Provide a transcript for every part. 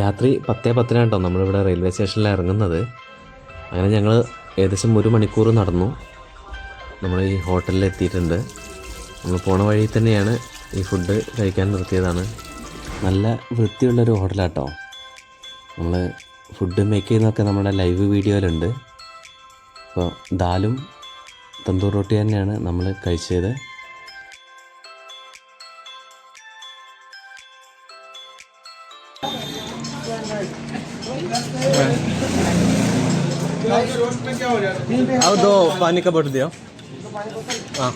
രാത്രി പത്തേ പത്തിനാണ് കേട്ടോ നമ്മളിവിടെ റെയിൽവേ സ്റ്റേഷനിൽ ഇറങ്ങുന്നത്. അങ്ങനെ ഞങ്ങൾ ഏകദേശം ഒരു മണിക്കൂർ നടന്നു. നമ്മൾ ഈ ഹോട്ടലിൽ എത്തിയിട്ടുണ്ട്. നമ്മൾ പോണ വഴി തന്നെയാണ് ഈ ഫുഡ് കഴിക്കാൻ നിർത്തിയതാണ്. നല്ല വൃത്തിയുള്ളൊരു ഹോട്ടലാട്ടോ. നമ്മൾ ഫുഡ് മേക്ക് ചെയ്യുന്നതൊക്കെ നമ്മുടെ ലൈവ് വീഡിയോയിലുണ്ട്. അപ്പോൾ ദാലും തന്തൂർ റൊട്ടി തന്നെയാണ് നമ്മൾ കഴിച്ചത്. दो पानी का बोट दियो। हाँ।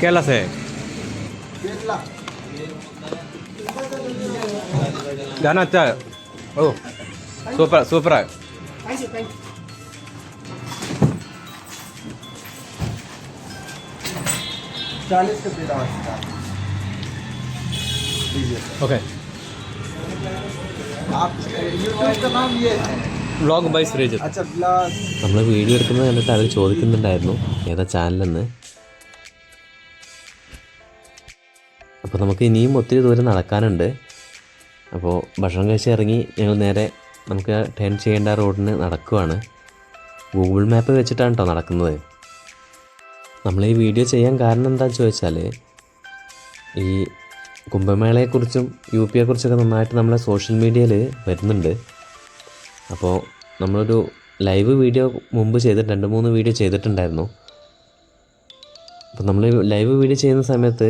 केरला से। गाना अच्छा है ओ। सूपर सूपर है चालीस का बिल ओके आप यूट्यूब का नाम ये है व्लॉग बाय श्रीजित अच्छा ब्लास നമ്മൾ വീഡിയോ എടുക്കുന്നത് കണ്ടിട്ട് അവർ ചോദിക്കുന്നുണ്ടായിരുന്നു ഏതാ ചാനലെന്ന് അപ്പോൾ നമുക്ക് ഇനിയും ഒത്തിരി ദൂരം നടക്കാനുണ്ട് അപ്പോൾ ഭക്ഷണം കഴിച്ച് ഇറങ്ങി ഞങ്ങൾ നേരെ നമുക്ക് ടേൺ ചെയ്യേണ്ട റോഡിന് നടക്കുവാണ്. ഗൂഗിൾ മാപ്പ് വെച്ചിട്ടാണ് കേട്ടോ നടക്കുന്നത്. നമ്മൾ ഈ വീഡിയോ ചെയ്യാൻ കാരണം എന്താണെന്ന് ചോദിച്ചാൽ ഈ കുംഭമേളയെക്കുറിച്ചും യു പിയെക്കുറിച്ചൊക്കെ നന്നായിട്ട് നമ്മളെ സോഷ്യൽ മീഡിയയിൽ വരുന്നുണ്ട്. അപ്പോൾ നമ്മളൊരു ലൈവ് വീഡിയോ മുമ്പ് ചെയ്തിട്ട് രണ്ട് മൂന്ന് വീഡിയോ ചെയ്തിട്ടുണ്ടായിരുന്നു. അപ്പോൾ നമ്മൾ ലൈവ് വീഡിയോ ചെയ്യുന്ന സമയത്ത്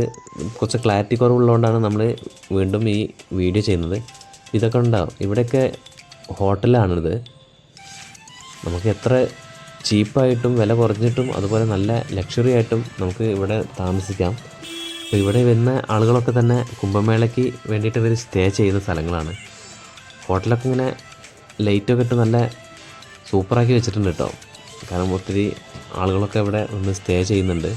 കുറച്ച് ക്ലാരിറ്റി കുറവുള്ളതുകൊണ്ടാണ് നമ്മൾ വീണ്ടും ഈ വീഡിയോ ചെയ്യുന്നത്. ഇതൊക്കെ ഉണ്ടാവും ഇവിടെയൊക്കെ ഹോട്ടലാണിത്. നമുക്ക് എത്ര ചീപ്പായിട്ടും വില കുറഞ്ഞിട്ടും അതുപോലെ നല്ല ലക്ഷറി ആയിട്ടും നമുക്ക് ഇവിടെ താമസിക്കാം. അപ്പോൾ ഇവിടെ വരുന്ന ആളുകളൊക്കെ തന്നെ കുംഭമേളയ്ക്ക് വേണ്ടിയിട്ട് ഇവർ സ്റ്റേ ചെയ്യുന്ന സ്ഥലങ്ങളാണ്. ഹോട്ടലൊക്കെ ഇങ്ങനെ ലൈറ്റൊക്കെ ഇട്ട് നല്ല സൂപ്പറാക്കി വെച്ചിട്ടുണ്ട് കേട്ടോ കാരണം ഒത്തിരി ആളുകളൊക്കെ ഇവിടെ ഒന്ന് സ്റ്റേ ചെയ്യുന്നുണ്ട്.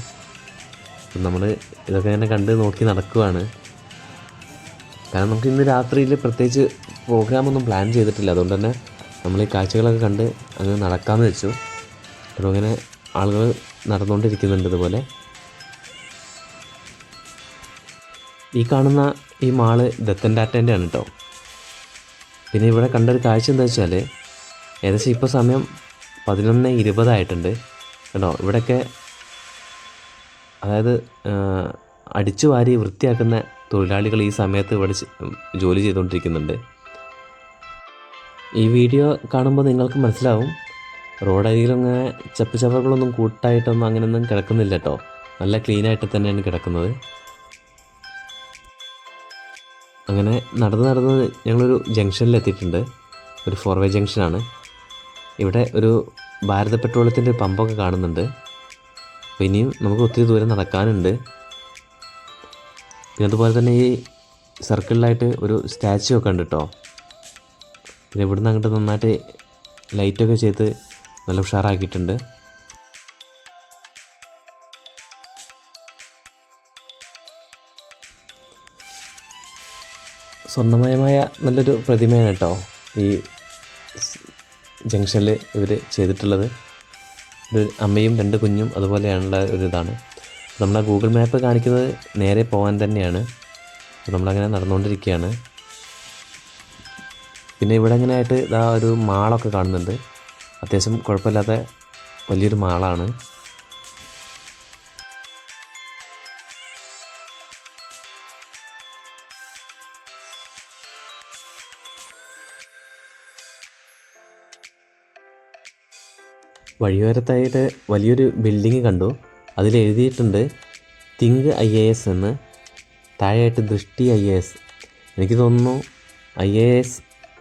നമ്മൾ ഇതൊക്കെ ഇങ്ങനെ കണ്ട് നോക്കി നടക്കുവാണ്. കാരണം നമുക്ക് ഇന്ന് രാത്രിയിൽ പ്രത്യേകിച്ച് പ്രോഗ്രാമൊന്നും പ്ലാൻ ചെയ്തിട്ടില്ല. അതുകൊണ്ട് തന്നെ നമ്മൾ ഈ കാഴ്ചകളൊക്കെ കണ്ട് അങ്ങ് നടക്കാമെന്ന് വെച്ചു. അപ്പോൾ അങ്ങനെ ആളുകൾ നടന്നുകൊണ്ടിരിക്കുന്നുണ്ട് ഇതുപോലെ. ഈ കാണുന്ന ഈ മാൾ ദത്തൻ ടാറ്റേന്റെ ആണ് കേട്ടോ പിന്നെ ഇവിടെ കണ്ടൊരു കാഴ്ച എന്താ വെച്ചാൽ ഏകദേശം ഇപ്പോൾ സമയം പതിനൊന്ന് ഇരുപതായിട്ടുണ്ട് കേട്ടോ. ഇവിടെയൊക്കെ അതായത് അടിച്ചു വാരി വൃത്തിയാക്കുന്ന തൊഴിലാളികൾ ഈ സമയത്ത് ഇവിടെ ജോലി ചെയ്തുകൊണ്ടിരിക്കുന്നുണ്ട്. ഈ വീഡിയോ കാണുമ്പോൾ നിങ്ങൾക്ക് മനസ്സിലാവും റോഡരികിലും അങ്ങനെ ചപ്പ് ചവറുകളൊന്നും കൂട്ടായിട്ടൊന്നും അങ്ങനെയൊന്നും കിടക്കുന്നില്ല കേട്ടോ നല്ല ക്ലീനായിട്ട് തന്നെയാണ് കിടക്കുന്നത്. അങ്ങനെ നടന്ന് നടന്ന് ഞങ്ങളൊരു ജംഗ്ഷനിൽ എത്തിയിട്ടുണ്ട് ഒരു ഫോർ വേ ജംഗ്ഷനാണ്. ഇവിടെ ഒരു ഭാരത പെട്രോളിയത്തിന്റെ പമ്പൊക്കെ കാണുന്നുണ്ട്. അപ്പോൾ ഇനിയും നമുക്ക് ഒത്തിരി ദൂരം നടക്കാനുണ്ട്. പിന്നെ അതുപോലെ തന്നെ ഈ സർക്കിളിലായിട്ട് ഒരു സ്റ്റാച്ചു ഒക്കെ ഉണ്ട് കേട്ടോ പിന്നെ ഇവിടുന്ന് അങ്ങോട്ട് നന്നായിട്ട് ലൈറ്റൊക്കെ ചെയ്ത് നല്ല ഉഷാറാക്കിയിട്ടുണ്ട്. സ്വർണമയമായ നല്ലൊരു പ്രതിമയാണ് കേട്ടോ ഈ ജംഗ്ഷനിൽ ഇവർ ചെയ്തിട്ടുള്ളത്. ഒരു അമ്മയും രണ്ട് കുഞ്ഞും അതുപോലെയാണുള്ള ഒരു ഇതാണ്. നമ്മുടെ ഗൂഗിൾ മാപ്പ് കാണിക്കുന്നത് നേരെ പോകാൻ തന്നെയാണ്. നമ്മളങ്ങനെ നടന്നുകൊണ്ടിരിക്കുകയാണ്. പിന്നെ ഇവിടെ ഇങ്ങനെ ആയിട്ട് ഇതാ ഒരു മാളൊക്കെ കാണുന്നുണ്ട്. അത്യാവശ്യം കുഴപ്പമില്ലാത്ത വലിയൊരു മാളാണ്. വഴിയോരത്തായിട്ട് വലിയൊരു ബിൽഡിങ് കണ്ടു. അതിൽ എഴുതിയിട്ടുണ്ട് തിങ്ക് ഐ എ എസ് എന്ന്. താഴെയായിട്ട് ദൃഷ്ടി ഐ എ എസ് എനിക്ക് തോന്നുന്നു ഐ എ എസ്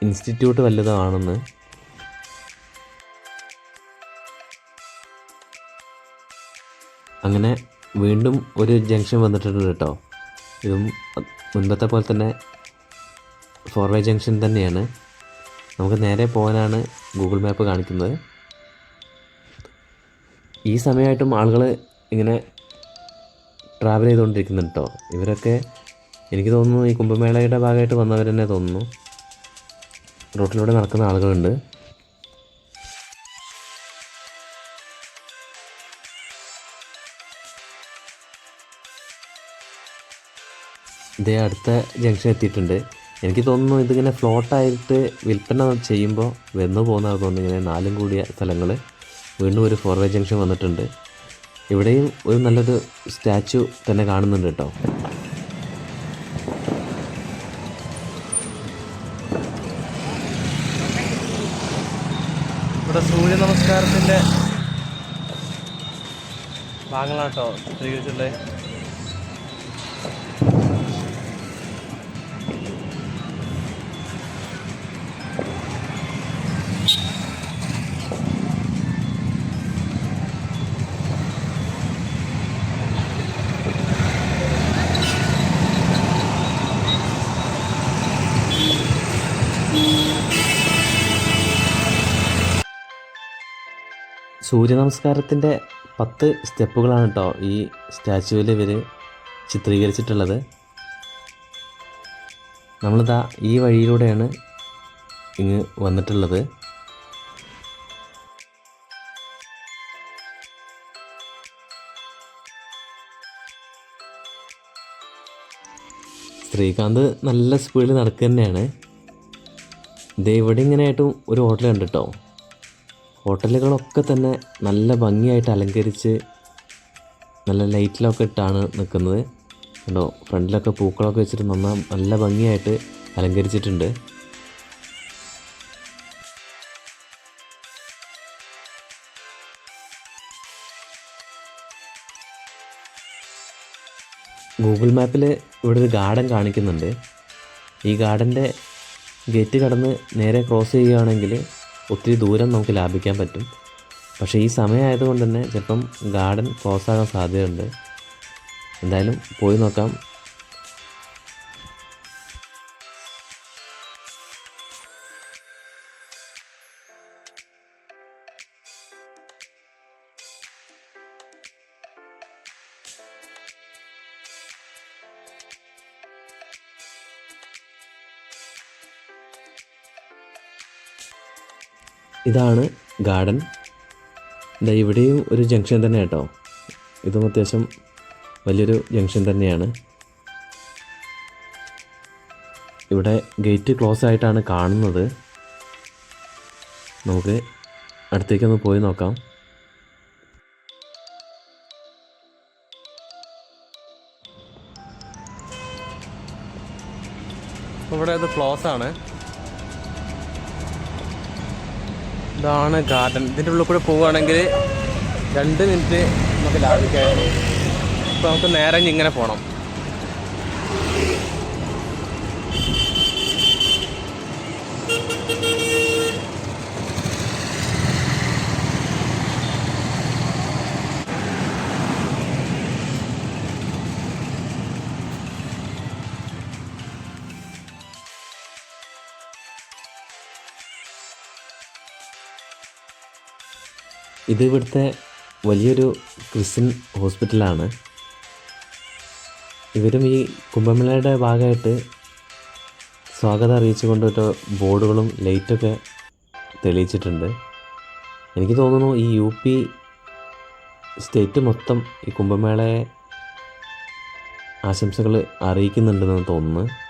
ഇൻസ്റ്റിറ്റ്യൂട്ട് വല്ലതും ആണെന്ന് അങ്ങനെ വീണ്ടും ഒരു ജംഗ്ഷൻ വന്നിട്ടുണ്ട് കേട്ടോ. ഇതും മുൻപത്തെ പോലെ തന്നെ ഫോർവേ ജംഗ്ഷൻ തന്നെയാണ്. നമുക്ക് നേരെ പോകാനാണ് ഗൂഗിൾ മാപ്പ് കാണിക്കുന്നത്. ഈ സമയമായിട്ടും ആളുകൾ ഇങ്ങനെ ട്രാവൽ ചെയ്തുകൊണ്ടിരിക്കുന്നുണ്ട് കേട്ടോ ഇവരൊക്കെ എനിക്ക് തോന്നുന്നു ഈ കുംഭമേളയുടെ ഭാഗമായിട്ട് വന്നവർ തന്നെ തോന്നുന്നു. റോട്ടിലൂടെ നടക്കുന്ന ആളുകളുണ്ട്. ഇതേ അടുത്ത ജംഗ്ഷൻ എത്തിയിട്ടുണ്ട്. എനിക്ക് തോന്നുന്നു ഇതിങ്ങനെ ഫ്ലോട്ടായിട്ട് വിൽപ്പന ചെയ്യുമ്പോൾ വന്നു പോകുന്നതാണ് തോന്നുന്നു ഇങ്ങനെ നാലും കൂടിയ സ്ഥലങ്ങൾ വീണ്ടും ഒരു ഫോർവേ ജംഗ്ഷൻ വന്നിട്ടുണ്ട്. ഇവിടെയും ഒരു നല്ലൊരു സ്റ്റാച്ചു തന്നെ കാണുന്നുണ്ട് കേട്ടോ. ഇവിടെ സൂര്യ നമസ്കാരത്തിന്റെ ഭാഗങ്ങളാട്ടോ ചിത്രീകരിച്ചിട്ടുള്ളത് സൂര്യ നമസ്കാരത്തിന്റെ പത്ത് സ്റ്റെപ്പുകളാണ് കേട്ടോ ഈ സ്റ്റാച്ചുവിൽ ഇവർ ചിത്രീകരിച്ചിട്ടുള്ളത്. നമ്മളിതാ ഈ വഴിയിലൂടെയാണ് ഇങ്ങ് വന്നിട്ടുള്ളത്. ശ്രീകാന്ത് നല്ല സ്പീഡിൽ നടക്കുക തന്നെയാണ് ദേ ഇവിടെ ഇങ്ങനെയായിട്ടും ഒരു ഹോട്ടൽ കേട്ടോ ഹോട്ടലുകളൊക്കെ തന്നെ നല്ല ഭംഗിയായിട്ട് അലങ്കരിച്ച് നല്ല ലൈറ്റിലൊക്കെ ഇട്ടാണ് നിൽക്കുന്നത്. കണ്ടോ ഫ്രണ്ടിലൊക്കെ പൂക്കളൊക്കെ വെച്ചിട്ട് നന്നാ നല്ല ഭംഗിയായിട്ട് അലങ്കരിച്ചിട്ടുണ്ട്. ഗൂഗിൾ മാപ്പിൽ ഇവിടെ ഒരു ഗാർഡൻ കാണിക്കുന്നുണ്ട്. ഈ ഗാർഡന്റെ ഗേറ്റ് കടന്ന് നേരെ ക്രോസ് ചെയ്യുകയാണെങ്കിൽ ഒത്തിരി ദൂരം നമുക്ക് ലാഭിക്കാൻ പറ്റും. പക്ഷേ ഈ സമയമായതുകൊണ്ട് തന്നെ ചിലപ്പം ഗാർഡൻ ക്ലോസ് ആകാൻ സാധ്യതയുണ്ട്. എന്തായാലും പോയി നോക്കാം. ഇതാണ് ഗാർഡൻ. ഇതാ ഇവിടെയും ഒരു ജംഗ്ഷൻ തന്നെ കേട്ടോ. ഇതും അത്യാവശ്യം വലിയൊരു ജംഗ്ഷൻ തന്നെയാണ്. ഇവിടെ ഗേറ്റ് ക്ലോസ് ആയിട്ടാണ് കാണുന്നത്. നമുക്ക് അടുത്തേക്കൊന്ന് പോയി നോക്കാം. ഇവിടെ അത് ക്ലോസ് ആണ്. ഇതാണ് ഗാർഡൻ. ഇതിന്റെ ഉള്ളിൽ കൂടെ പോവുകയാണെങ്കിൽ രണ്ട് മിനിറ്റ് നമുക്ക് ലാഭിക്കായിരുന്നു. അപ്പോൾ നമുക്ക് നേരെ ഇങ്ങനെ പോകണം ഇത് ഇവിടുത്തെ വലിയൊരു ക്രിസ്ത്യൻ ഹോസ്പിറ്റലാണ്. ഇവരും ഈ കുംഭമേളയുടെ ഭാഗമായിട്ട് സ്വാഗതം അറിയിച്ചുകൊണ്ട് ഒരു ബോർഡുകളും ലൈറ്റൊക്കെ തെളിയിച്ചിട്ടുണ്ട്. എനിക്ക് തോന്നുന്നു ഈ യു പി സ്റ്റേറ്റ് മൊത്തം ഈ കുംഭമേളയെ ആശംസകൾ അറിയിക്കുന്നുണ്ടെന്ന് തോന്നുന്നു.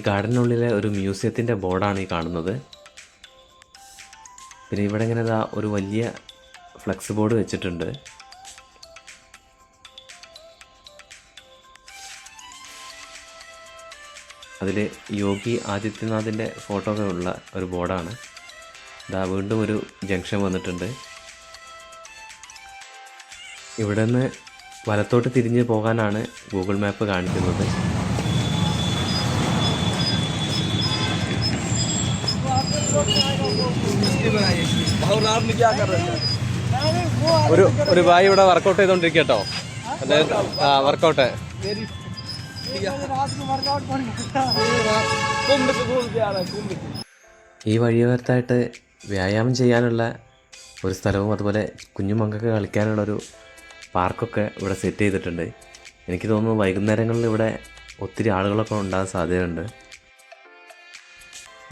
ഈ ഗാർഡനുള്ളിലെ ഒരു മ്യൂസിയത്തിന്റെ ബോർഡാണ് ഈ കാണുന്നത്. പിന്നെ ഇവിടെ ഇങ്ങനെ ഇതാ ഒരു വലിയ ഫ്ലെക്സ് ബോർഡ് വെച്ചിട്ടുണ്ട്. അതിൽ യോഗി ആദിത്യനാഥിന്റെ ഫോട്ടോകൾ ഉള്ള ഒരു ബോർഡാണ്. ഇതാ വീണ്ടും ഒരു ജംഗ്ഷൻ വന്നിട്ടുണ്ട്. ഇവിടെ നിന്ന് വലത്തോട്ട് തിരിഞ്ഞ് പോകാനാണ് ഗൂഗിൾ മാപ്പ് കാണിക്കുന്നത്. ഒരു ഒരു ഭായി ഇവിടെ വർക്കൗട്ട് ചെയ്തോണ്ടിരിക്കട്ടോ കേട്ടോ. ആ വർക്കൗട്ട് ഈ വഴിയോരത്തായിട്ട് വ്യായാമം ചെയ്യാനുള്ള ഒരു സ്ഥലവും അതുപോലെ കുഞ്ഞുമക്കൾക്ക് കളിക്കാനുള്ള ഒരു പാർക്കൊക്കെ ഇവിടെ സെറ്റ് ചെയ്തിട്ടുണ്ട്. എനിക്ക് തോന്നുന്നു വൈകുന്നേരങ്ങളിൽ ഇവിടെ ഒത്തിരി ആളുകളൊക്കെ ഉണ്ടാകാൻ സാധ്യതയുണ്ട്.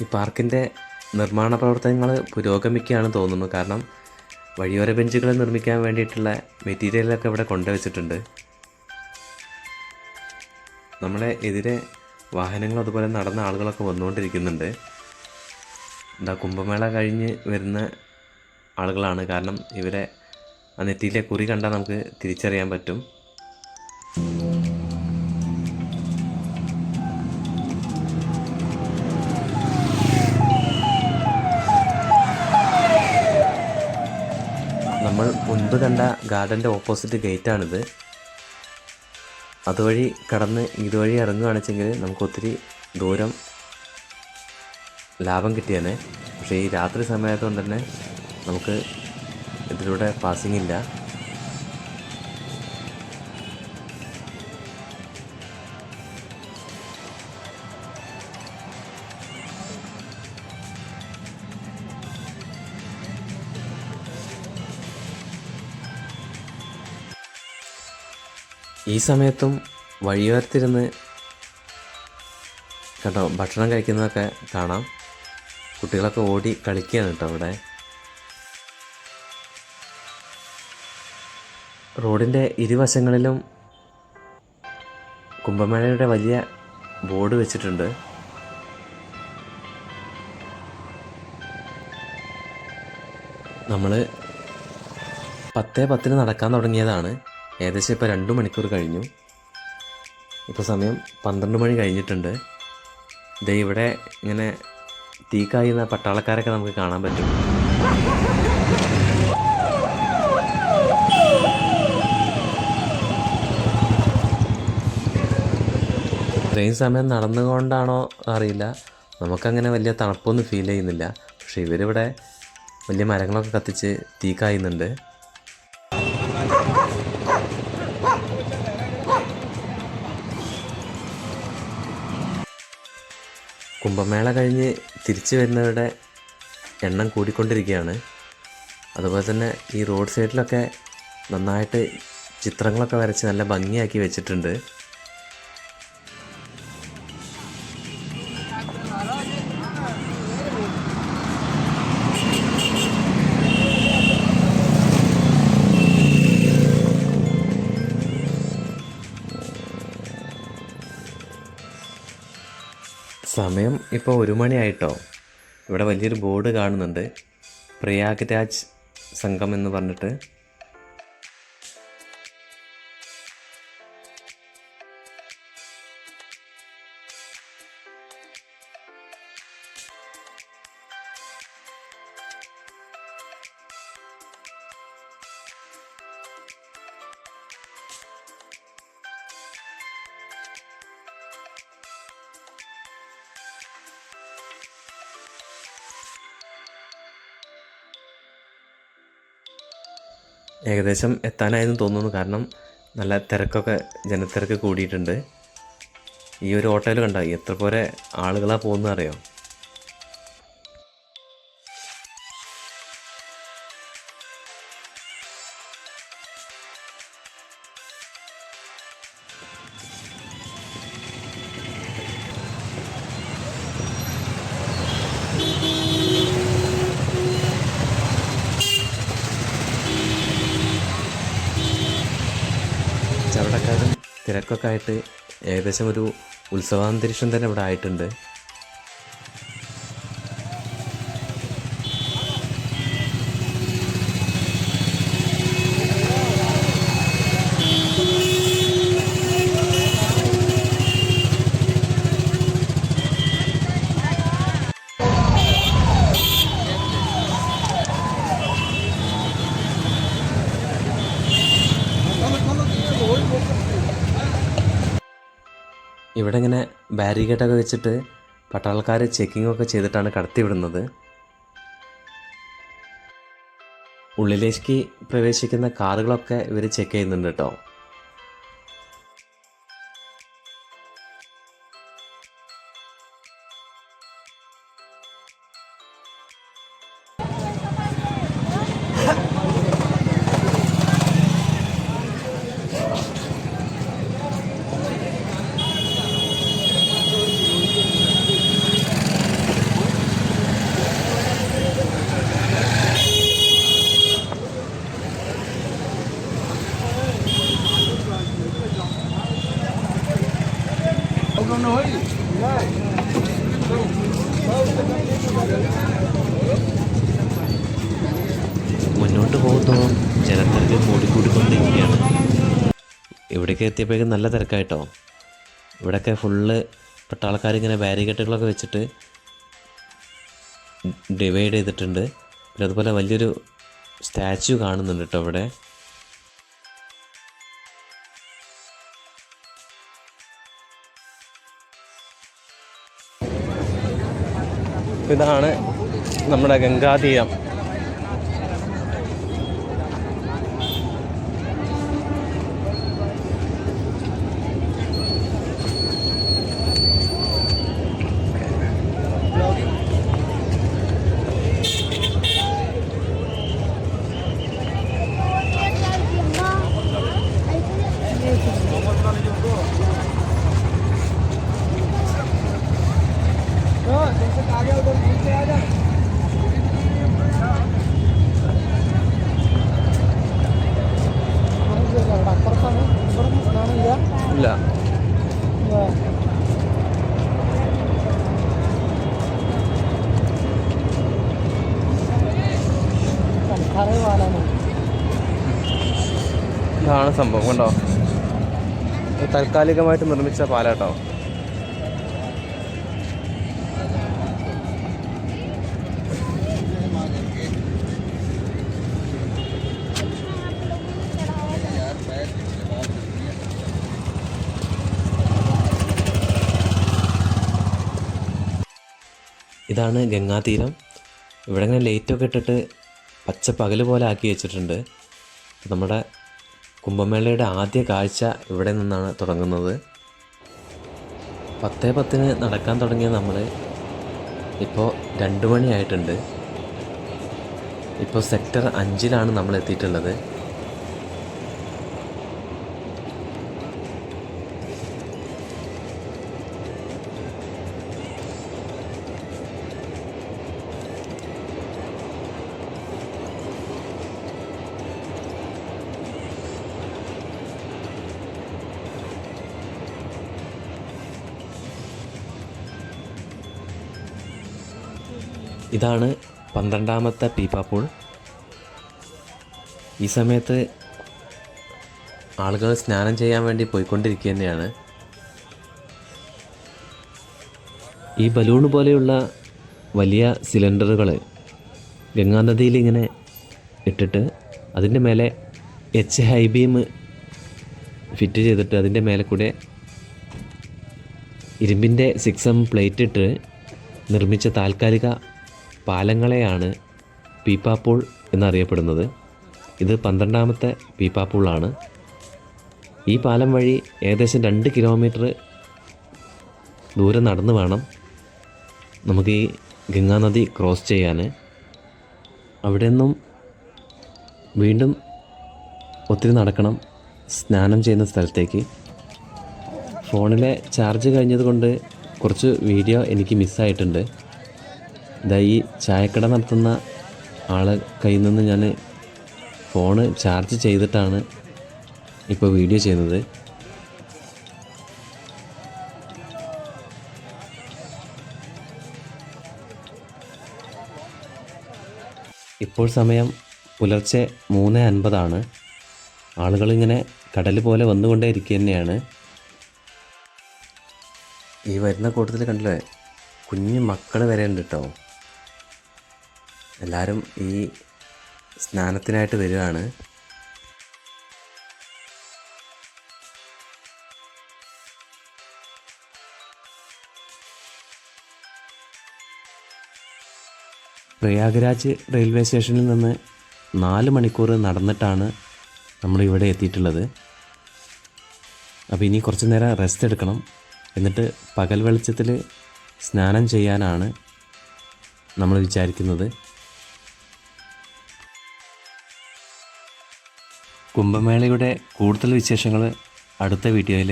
ഈ പാർക്കിന്റെ നിർമ്മാണ പ്രവർത്തനങ്ങൾ പുരോഗമിക്കുകയാണ് തോന്നുന്നു. കാരണം വഴിയോര ബെഞ്ചുകൾ നിർമ്മിക്കാൻ വേണ്ടിയിട്ടുള്ള മെറ്റീരിയലൊക്കെ ഇവിടെ കൊണ്ടുവച്ചിട്ടുണ്ട്. നമ്മളെ എതിരെ വാഹനങ്ങൾ അതുപോലെ നടന്ന ആളുകളൊക്കെ വന്നുകൊണ്ടിരിക്കുന്നുണ്ട്. എന്താ കുംഭമേള കഴിഞ്ഞ് വരുന്ന ആളുകളാണ്. കാരണം ഇവരെ ആ നെറ്റിയിലെ കുറി കണ്ടാൽ നമുക്ക് തിരിച്ചറിയാൻ പറ്റും. മുൻപ് കണ്ട ഗാർഡന്റെ ഓപ്പോസിറ്റ് ഗേറ്റാണിത്. അതുവഴി കടന്ന് ഇതുവഴി ഇറങ്ങുകയാണെച്ചെങ്കിൽ നമുക്ക് ഒത്തിരി ദൂരം ലാഭം കിട്ടിയേനെ. പക്ഷേ ഈ രാത്രി സമയത്തുകൊണ്ട് തന്നെ നമുക്ക് ഇതിലൂടെ പാസിംഗ് ഇല്ല. ഈ സമയത്തും വഴിയോരത്തിരുന്ന് കേട്ടോ ഭക്ഷണം കഴിക്കുന്നതൊക്കെ കാണാം. കുട്ടികളൊക്കെ ഓടി കളിക്കുകയാണ് കേട്ടോ അവിടെ റോഡിന്റെ ഇരുവശങ്ങളിലും കുംഭമേളയുടെ വലിയ ബോർഡ് വെച്ചിട്ടുണ്ട്. നമ്മൾ പത്തേ പത്തിന് നടക്കാൻ തുടങ്ങിയതാണ്. ഏകദേശം ഇപ്പോൾ രണ്ട് മണിക്കൂർ കഴിഞ്ഞു. ഇപ്പോൾ സമയം പന്ത്രണ്ട് മണി കഴിഞ്ഞിട്ടുണ്ട്. ദേ ഇവിടെ ഇങ്ങനെ തീ കായുന്ന പട്ടാളക്കാരൊക്കെ നമുക്ക് കാണാൻ പറ്റും. ഇത്രയും സമയം നടന്നുകൊണ്ടാണോ അറിയില്ല. നമുക്കങ്ങനെ വലിയ തണുപ്പൊന്നും ഫീൽ ചെയ്യുന്നില്ല. പക്ഷേ ഇവരിവിടെ വലിയ മരങ്ങളൊക്കെ കത്തിച്ച് തീ കായുന്നുണ്ട്. കുംഭമേള കഴിഞ്ഞ് തിരിച്ചു വരുന്നവരുടെ എണ്ണം കൂടിക്കൊണ്ടിരിക്കുകയാണ്. അതുപോലെ തന്നെ ഈ റോഡ് സൈഡിലൊക്കെ നന്നായിട്ട് ചിത്രങ്ങളൊക്കെ വരച്ച് നല്ല ഭംഗിയാക്കി വെച്ചിട്ടുണ്ട്. സമയം ഇപ്പോൾ ഒരു മണിയായിട്ടോ? ഇവിടെ വലിയൊരു ബോർഡ് കാണുന്നുണ്ട്. പ്രയാഗ്രാജ് സംഘം എന്ന് പറഞ്ഞിട്ട്. ഏകദേശം എത്താനായെന്ന് തോന്നുന്നു. കാരണം നല്ല തിരക്കൊക്കെ ജനത്തിരക്ക് കൂടിയിട്ടുണ്ട്. ഈ ഒരു ഓട്ടോയിൽ കണ്ടോ? എത്ര പോലെ ആളുകളാണ് പോകുന്നത് അറിയോ തിരക്കൊക്കെ ആയിട്ട് ഏകദേശം ഒരു ഉത്സവാന്തരീക്ഷം തന്നെ ഇവിടെ ആയിട്ടുണ്ട്. ഇവിടെ ഇങ്ങനെ ബാരിക്കേഡൊക്കെ വെച്ചിട്ട് പട്ടാളക്കാർ ചെക്കിംഗ് ഒക്കെ ചെയ്തിട്ടാണ് കടത്തിവിടുന്നത്. ഉള്ളിലേക്ക് പ്രവേശിക്കുന്ന കാറുകളൊക്കെ ഇവർ ചെക്ക് ചെയ്യുന്നുണ്ട് കേട്ടോ. ഇവിടേക്ക് എത്തിയപ്പോഴേക്കും നല്ല തിരക്കായിട്ടോ. ഇവിടെയൊക്കെ ഫുള്ള് പട്ടാൾക്കാരിങ്ങനെ ബാരിക്കേഡുകളൊക്കെ വെച്ചിട്ട് ഡിവൈഡ് ചെയ്തിട്ടുണ്ട്. പിന്നെ അതുപോലെ വലിയൊരു സ്റ്റാച്യു കാണുന്നുണ്ട് കേട്ടോ ഇവിടെ. ഇതാണ് നമ്മുടെ ഗംഗാതീരം സംഭവം കണ്ടോ? താൽക്കാലികമായിട്ട് നിർമ്മിച്ച പാലാട്ടോ. ഇതാണ് ഗംഗാതീരം. ഇവിടെ ഇങ്ങനെ ലൈറ്റൊക്കെ ഇട്ടിട്ട് പച്ച പകൽ പോലെ ആക്കി വെച്ചിട്ടുണ്ട്. നമ്മുടെ കുംഭമേളയുടെ ആദ്യ കാഴ്ച ഇവിടെ നിന്നാണ് തുടങ്ങുന്നത്. പത്തേ പത്തിന് നടക്കാൻ തുടങ്ങിയ നമ്മൾ ഇപ്പോൾ രണ്ട് മണിയായിട്ടുണ്ട്. ഇപ്പോൾ സെക്ടർ അഞ്ചിലാണ് നമ്മൾ എത്തിയിട്ടുള്ളത് ഇതാണ് പന്ത്രണ്ടാമത്തെ പീപ്പാപ്പൂൾ ഈ സമയത്ത് ആളുകൾ സ്നാനം ചെയ്യാൻ വേണ്ടി പോയിക്കൊണ്ടിരിക്കുക തന്നെയാണ് ഈ ബലൂൺ പോലെയുള്ള വലിയ സിലിണ്ടറുകൾ ഗംഗാനദിയിൽ ഇങ്ങനെ ഇട്ടിട്ട് അതിന്റെ മേലെ എച്ച് ഹൈ ബീം ഫിറ്റ് ചെയ്തിട്ട് അതിന്റെ മേലെ കൂടെ ഇരുമ്പിന്റെ സിക്സം പ്ലേറ്റ് ഇട്ട് നിർമ്മിച്ച താൽക്കാലിക പാലങ്ങളെയാണ് പീപ്പാപ്പൂൾ എന്നറിയപ്പെടുന്നത്. ഇത് പന്ത്രണ്ടാമത്തെ പീപ്പാപ്പൂളാണ് ഈ പാലം വഴി ഏകദേശം രണ്ട് കിലോമീറ്റർ ദൂരം നടന്നു വേണം നമുക്ക് ഈ ഗംഗാനദി ക്രോസ് ചെയ്യാൻ അവിടെ നിന്നും വീണ്ടും ഒത്തിരി നടക്കണം സ്നാനം ചെയ്യുന്ന സ്ഥലത്തേക്ക്. ഫോണിലെ ചാർജ് കഴിഞ്ഞതുകൊണ്ട് കുറച്ച് വീഡിയോ എനിക്ക് മിസ്സായിട്ടുണ്ട്. ഇതാ ഈ ചായക്കട നടത്തുന്ന ആളെ കയ്യിൽ നിന്ന് ഞാൻ ഫോണ് ചാർജ് ചെയ്തിട്ടാണ് ഇപ്പോൾ വീഡിയോ ചെയ്യുന്നത്. ഇപ്പോൾ സമയം പുലർച്ചെ മൂന്ന് അൻപതാണ്. ആളുകളിങ്ങനെ കടൽ പോലെ വന്നുകൊണ്ടേ ഇരിക്കുക തന്നെയാണ് ഈ വരുന്ന കൂട്ടത്തിൽ കണ്ടില്ലേ? കുഞ്ഞു മക്കൾ വരെ ഉണ്ട് കേട്ടോ എല്ലാവരും ഈ സ്നാനത്തിനായിട്ട് വരികയാണ്. പ്രയാഗ്രാജ് റെയിൽവേ സ്റ്റേഷനിൽ നിന്ന് നാല് മണിക്കൂർ നടന്നിട്ടാണ് നമ്മൾ ഇവിടെ എത്തിയിട്ടുള്ളത്. അപ്പോൾ ഇനി കുറച്ച് നേരം റെസ്റ്റ് എടുക്കണം. എന്നിട്ട് പകൽ വെളിച്ചത്തിൽ സ്നാനം ചെയ്യാനാണ് നമ്മൾ വിചാരിക്കുന്നത്. കുംഭമേളയുടെ കൂടുതൽ വിശേഷങ്ങൾ അടുത്ത വീഡിയോയിൽ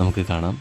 നമുക്ക് കാണാം.